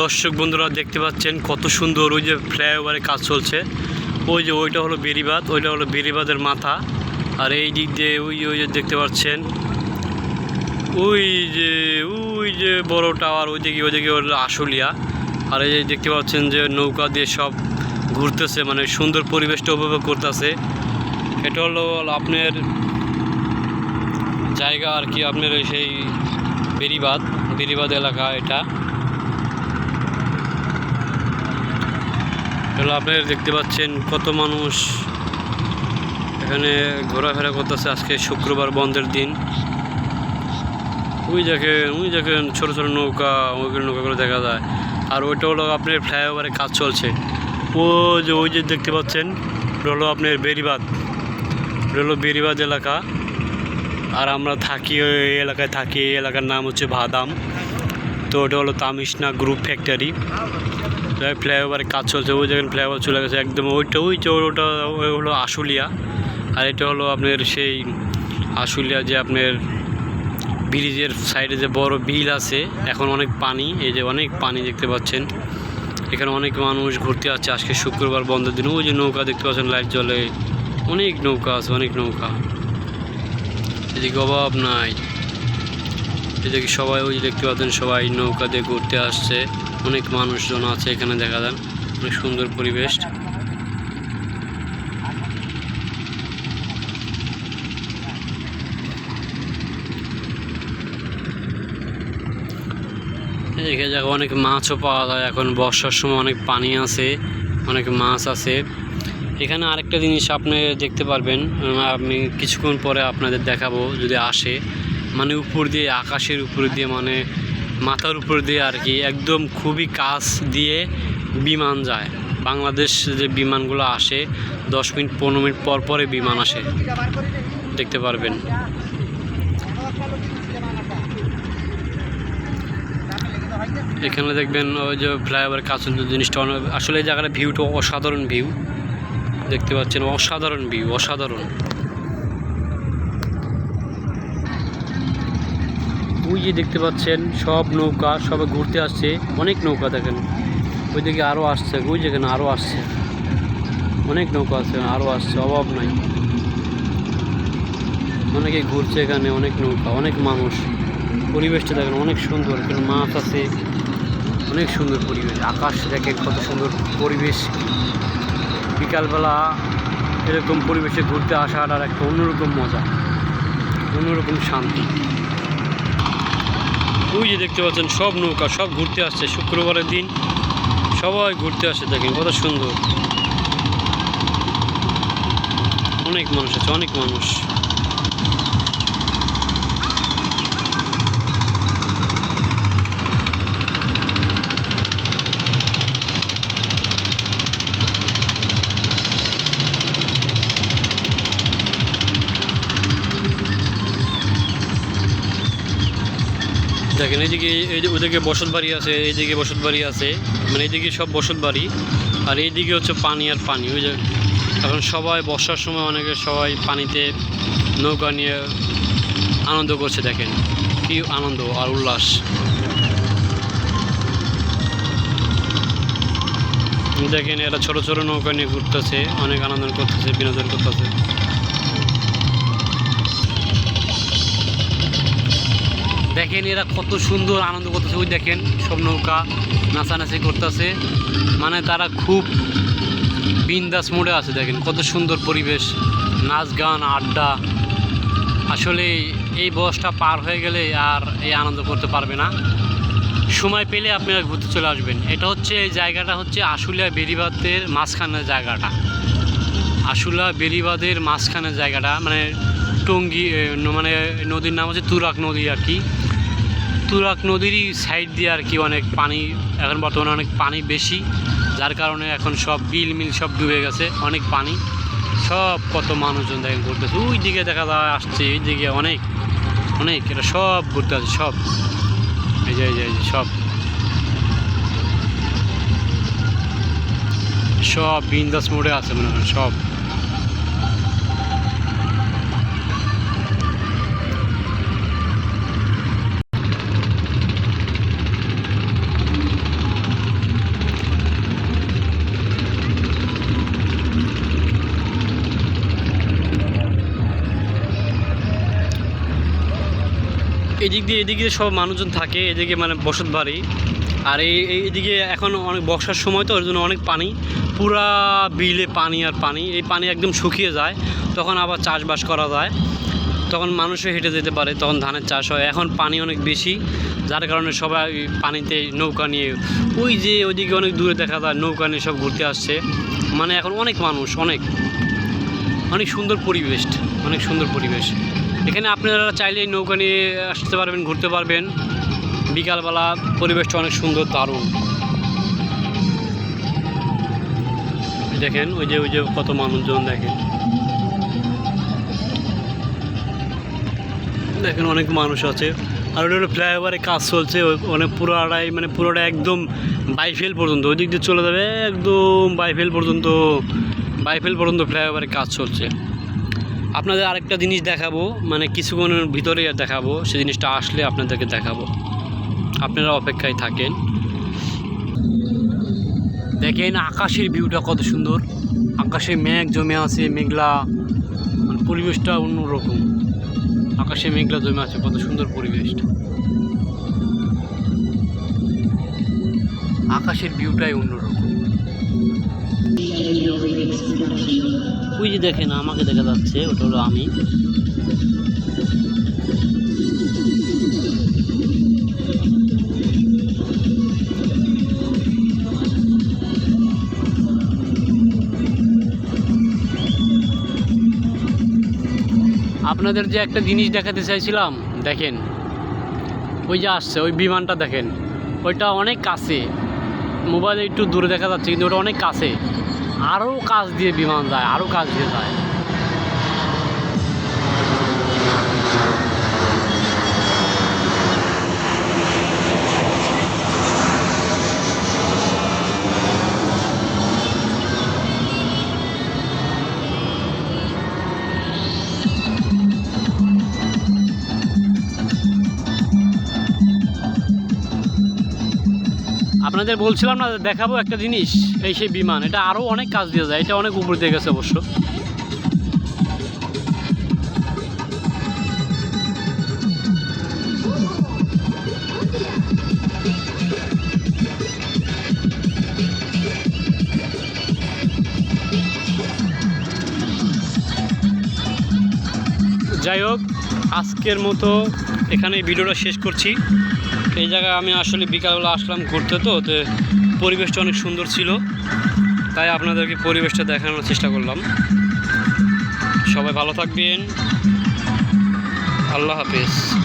দর্শক বন্ধুরা দেখতে পাচ্ছেন কত সুন্দর ওই যে ফ্লাইওভারে কাজ চলছে। ওই যে ওইটা হলো বেরিবাদ ওইটা হলো বেরিবাদের মাথা। আর এই দিক দিয়ে ওই ওই যে দেখতে পাচ্ছেন, ওই যে ওই যে বড় টাওয়ার ওই দিকে ওই দিকে হলো আশুলিয়া। আর এই যে দেখতে পাচ্ছেন যে নৌকা দিয়ে সব ঘুরতেছে মানে সুন্দর পরিবেশটা উপভোগ করতেছে। এটা হলো আপনার জায়গা আর কি, আপনার সেই বেরিবাদ বেরিবাদ এলাকা এটা। হলো আপনার দেখতে পাচ্ছেন কত মানুষ এখানে ঘোরাফেরা করতেছে আজকে শুক্রবার বন্ধের দিন। ওই দেখেন ওই দেখেন ছোটো ছোটো নৌকা, ওইগুলো নৌকাগুলো দেখা যায়। আর ওইটা হলো আপনার ফ্লাইওভারে কাজ চলছে। ও যে, ওই যে দেখতে পাচ্ছেন, ওটা হলো আপনার বেরিবাদ ওটা হলো বেরিবাদ এলাকা। আর আমরা থাকি, ওই এলাকায় থাকি, এই এলাকার নাম হচ্ছে ভাদাম। তো ওটা হলো তামিশনা গ্রুপ ফ্যাক্টরি ফ্লাইওভারে কাজ চলছে, ওই জায়গায় ফ্লাইওভার চলে গেছে একদম। ওইটা, ওই ওটা, ওই হলো আশুলিয়া। আর এটা হলো আপনার সেই আশুলিয়া যে আপনার ব্রিজের সাইডে যে বড় বিল আছে, এখন অনেক পানি, এই যে অনেক পানি দেখতে পাচ্ছেন। এখানে অনেক মানুষ ঘুরতে আসছে, আজকে শুক্রবার বন্ধের দিন। ওই যে নৌকা দেখতে পাচ্ছেন, লাইট জলে অনেক নৌকা আছে, অনেক নৌকা। এদিকে অভাব নাই। এদিকে সবাই, ওই দেখতে পাচ্ছেন সবাই নৌকা দিয়ে ঘুরতে আসছে। অনেক মানুষজন আছে এখানে, দেখা যান অনেক সুন্দর পরিবেশ। দেখো, অনেক মাছও পাওয়া যায়। এখন বর্ষার সময় অনেক পানি আছে, অনেক মাছ আছে। এখানে আরেকটা জিনিস আপনি দেখতে পারবেন আমি কিছুক্ষণ পরে আপনাদের দেখাবো, যদি আসে। মানে উপর দিয়ে, আকাশের উপর দিয়ে মানে মাথার উপর দিয়ে আর কি, একদম খুবই কাছ দিয়ে বিমান যায়। বাংলাদেশ যে বিমানগুলো আসে, দশ মিনিট, পনেরো মিনিট পর পরে বিমান আসে। দেখতে পারবেন। এখানে দেখবেন ওই যে ফ্লাইওভার কাজ জিনিসটা আসলে এই জায়গাটা ভিউটা অসাধারণ ভিউ দেখতে পাচ্ছেন, অসাধারণ ভিউ অসাধারণ। ওই যে দেখতে পাচ্ছেন, সব নৌকা সবাই ঘুরতে আসছে। অনেক নৌকা দেখেন। ওইদিকে আরও আসছে, ওই যেখানে আরও আসছে। অনেক নৌকা আছে আরও আসছে, অভাব নাই। অনেকে ঘুরছে এখানে, অনেক নৌকা, অনেক মানুষ। পরিবেশটা দেখেন অনেক সুন্দর, এখানে মাছ আছে। অনেক সুন্দর পরিবেশ, আকাশ দেখেন কত সুন্দর পরিবেশ। বিকালবেলা এরকম পরিবেশে ঘুরতে আসার আর একটা অন্যরকম মজা, অন্যরকম শান্তি। ওই যে দেখতে পাচ্ছেন, সব নৌকা, সব ঘুরতে আসছে। শুক্রবারের দিন সবাই ঘুরতে আসছে দেখেন কত সুন্দর। অনেক মানুষ আছে, অনেক মানুষ। দেখেন এইদিকে এই ওইদিকে বসত বাড়ি আছে এইদিকে বসত বাড়ি আছে মানে এইদিকে সব বসত বাড়ি আর এইদিকে হচ্ছে পানি আর পানি, ওই যে এখন সবাই বর্ষার সময় অনেকে সবাই পানিতে নৌকা নিয়ে আনন্দ করছে, দেখেন কি আনন্দ আর উল্লাস। দেখেন, এরা ছোট ছোট নৌকা নিয়ে ঘুরতেছে, অনেক আনন্দ করতেছে, বিনোদন করতেছে। দেখেন এরা কত সুন্দর আনন্দ করতেছে, ওই দেখেন সব নৌকা নাচানাচি করতেছে। মানে তারা খুব বিন্দাস মোড়ে আছে, দেখেন কত সুন্দর পরিবেশ, নাচ গান, আড্ডা। আসলে এই বয়সটা পার হয়ে গেলে আর এই আনন্দ করতে পারবে না। সময় পেলে আপনারা ঘুরতে চলে আসবেন। এটা হচ্ছে, এই জায়গাটা হচ্ছে আশুলিয়া বেরিবাদের মাঝখানের জায়গাটা। আশুলা বেরিবাদের মাঝখানের জায়গাটা মানে টঙ্গী মানে নদীর নাম হচ্ছে তুরাক নদী আর কি। তুরাক নদীরই সাইড দিয়ে আর কি অনেক পানি, এখন বর্তমানে অনেক পানি বেশি, যার কারণে এখন সব বিল মিল সব ডুবে গেছে, অনেক পানি। সব কত মানুষজন দেখেন ঘুরতেছে ওই দিকে দেখা যায় আসছে এই দিকে অনেক অনেক এটা সব ঘুরতে আছে সব। এই যে এই যে সব। সব বিন্দাস মোড়ে আছে মনে হয় সব। এদিক দিয়ে এদিকে সব মানুষজন থাকে, এদিকে মানে বসত বাড়ি। আর এই, এই- এদিকে এখন অনেক বর্ষার সময় তো, ওর জন্য অনেক পানি। পুরা বিলে পানি আর পানি। এই পানি একদম শুকিয়ে যায়, তখন আবার চাষবাস করা যায়। তখন মানুষও হেঁটে যেতে পারে, তখন ধানের চাষ হয়। এখন পানি অনেক বেশি, যার কারণে সবাই পানিতে নৌকা নিয়ে, ওই যে ওইদিকে অনেক দূরে দেখা যায়, নৌকা নিয়ে সব ঘুরতে আসছে। মানে এখন অনেক মানুষ, অনেক। অনেক সুন্দর পরিবেশ, অনেক সুন্দর পরিবেশ। এখানে আপনারা চাইলে নৌকা নিয়ে আসতে পারবেন, ঘুরতে পারবেন। বিকালবেলা পরিবেশটা অনেক সুন্দর, দারুণ। দেখেন, ওই যে ওই যে কত মানুষজন দেখেন। দেখেন অনেক মানুষ আছে। আর ওটা ফ্লাইওভারে কাজ চলছে অনেক পুরোটাই মানে পুরোটা একদম বাইফেল পর্যন্ত। ওই দিক দিয়ে চলে যাবে একদম বাইফেল পর্যন্ত বাইফেল পর্যন্ত ফ্লাইওভারে কাজ চলছে। আপনাদের আরেকটা জিনিস দেখাবো মানে কিছুক্ষণের ভিতরে দেখাবো সেই জিনিসটা আসলে আপনাদেরকে দেখাবো। আপনারা অপেক্ষায় থাকেন। দেখেন আকাশের ভিউটা কত সুন্দর। আকাশে মেঘ জমে আছে, মেঘলা। মানে পরিবেশটা অন্যরকম। আকাশে মেঘলা জমে আছে, কত সুন্দর পরিবেশটা। আকাশের ভিউটাই অন্যরকম। ওই যে দেখেন, আমাকে দেখা যাচ্ছে, ওটা হলো আমি। আপনাদের যে একটা জিনিস দেখাতে চাইছিলাম, দেখেন, ওই যে আসছে, ওই বিমানটা দেখেন। ওইটা অনেক কাছে। মোবাইলে একটু দূরে দেখা যাচ্ছে, কিন্তু ওটা অনেক কাছে। আরও কাজ দিয়ে বিমান যায় আরও কাজ দিয়ে যায়। আপনাদের বলছিলাম না, দেখাবো একটা জিনিস, এই সেই বিমান। এটা আরও অনেক কাজ দিয়ে যায়, এটা অনেক উপরে দিয়ে গেছে অবশ্য। যাই হোক, আজকের মতো এখানে ভিডিওটা শেষ করছি। এই জায়গায় আমি আসলে বিকালবেলা আসলাম ঘুরতে তো তো পরিবেশটা অনেক সুন্দর ছিল। তাই আপনাদেরকে পরিবেশটা দেখানোর চেষ্টা করলাম। সবাই ভালো থাকবেন। আল্লাহ হাফেজ।